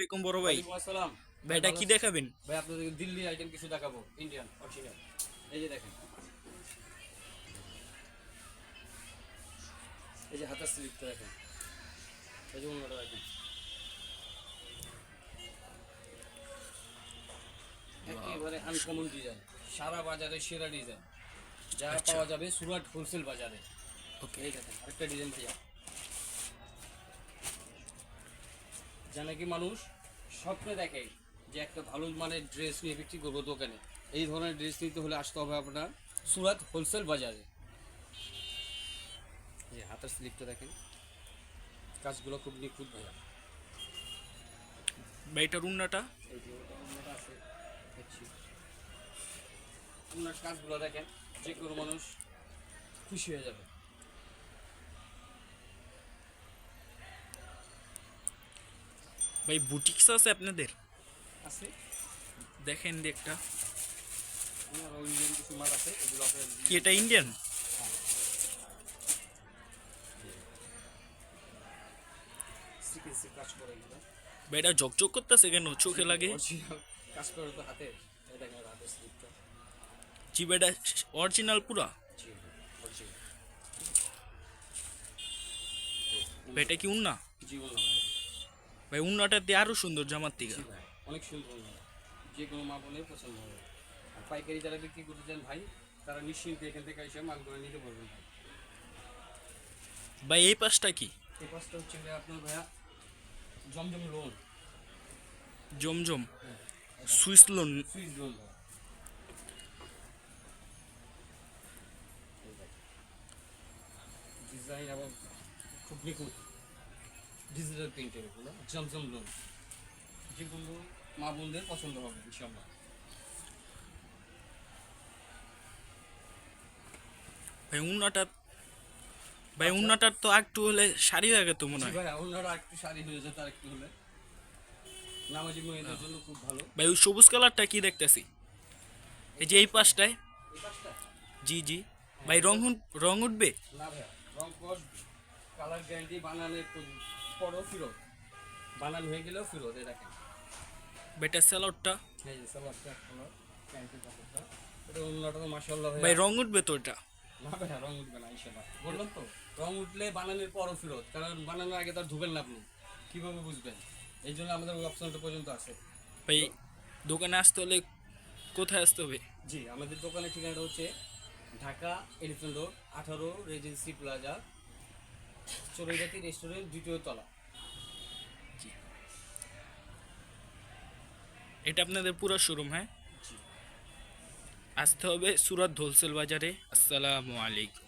আলাইকুম বড় ভাই। আসসালাম। ভাই এটা কি দেখাবেন? ভাই আপনাদেরকে দিল্লি আইটেম কিছু দেখাবো ইন্ডিয়ান অরিজিনাল এই যে দেখেন। এই যে হাতের স্লিপটা দেখেন। এই যে অন্যটা দেখেন। একেবারে আনকমন ডিজাইন সারা বাজারে সেরা ডিজাইন যা পাওয়া যাবে সুরাট হোলসেল বাজারে। ওকে এই দেখেন আরেকটা ডিজাইন ভাইয়া যা নাকি মানুষ স্বপ্নে দেখে যে একটা ভালো মানের ড্রেস নিয়ে বিক্রি করব দোকানে। এই ধরনের ড্রেস নিতে হলে আসতে হবে আপনার সুরাত হোলসেল বাজারে। যে হাতের স্লিপটা দেখেন। কাজগুলো খুব নিখুঁত ভাইয়া। ভাই এটার উন্নাটা দেখছি। কাজগুলো দেখেন যে কোনো মানুষ খুশি হয়ে যাবে। ভাই বুটিক্স আছে আপনাদের? আছে। দেখেন দি একটা। ইন্ডিয়ান কিছু মাল আছে এগুলো আপনার কি এটা ইন্ডিয়ান কাজ করে এগুলো। ভাই ঝকঝক করতেছে কেন? চোখে লাগে। কাজ করে তো হাতে। জি এটা অরিজিনাল পুরা? জি এটা কি উন্না? জীবন ভাই উন্নাটা দিয়ে আরও সুন্দর জামার থেকে অনেক সুন্দর যে কোনো মা বোনের পছন্দ হবে। আর পাইকারি যারা বিক্রি করতে চান ভাই তারা নিশ্চিন্তে এখান থেকে এসে মালগুলো নিতে পারবেন ভাই। ভাই এই পাশটা কি? এই পাশটা হচ্ছে আপনার ভাইয়া জমজম লোন জমজম? Swiss lawn Swiss lawn design এবং খুব নিখুঁত। ডিজিটাল প্রিন্টের এগুলো জমজম লোন যেগুলো মা বোনদের পছন্দ হবে ইনশাল্লাহ ভাই উন্নাটা ভাই উন্নাটার তো একটু হলে শাড়ি হয়ে গেত মনে হয়। ভাই একটু শাড়ি হয়ে যেত আর একটু হলে। নামাজি মেয়েদের জন্য খুব ভালো। ভাই ওই সবুজ কালারটা কি দেখতেছি? এই যে এই পাশটায়। জি জি। ভাই রং রং উঠবে? না ভাইয়া রং কালার গ্যারান্টি বানালে পরও ফেরত বানান হয়ে গেলেও ফেরত এই দেখেন। বেটার স্যালাডটা। এই যে সালোয়ারটা কালার প্যান্টের কাপড়টা। এটা অন্যটা তো মাসাল্লাহ ভাই ভাই রং উঠবে তো এটা? না ভাইয়া রং উঠবে না ইনশাল্লাহ বললাম তো রং উঠলে বানানোর পরও ফেরত কারণ বানানোর আগে তার ধুবেন না আপনি। কীভাবে বুঝবেন? এই জন্য আমাদের ওই অপশনটা পর্যন্ত আছে। ভাই দোকানে আসতে হলে কোথায় আসতে হবে? জি আমাদের দোকানের ঠিকানাটা হচ্ছে ঢাকা এলিফেন্ট রোড আঠারো রেজেন্সি প্লাজা চড়ুইজাতি রেস্টুরেন্ট দ্বিতীয় তলা। এটা আপনাদের পুরো শোরুম হ্যাঁ? আসতে হবে সুরাত হোলসেল বাজারে। আসসালামু আলাইকুম।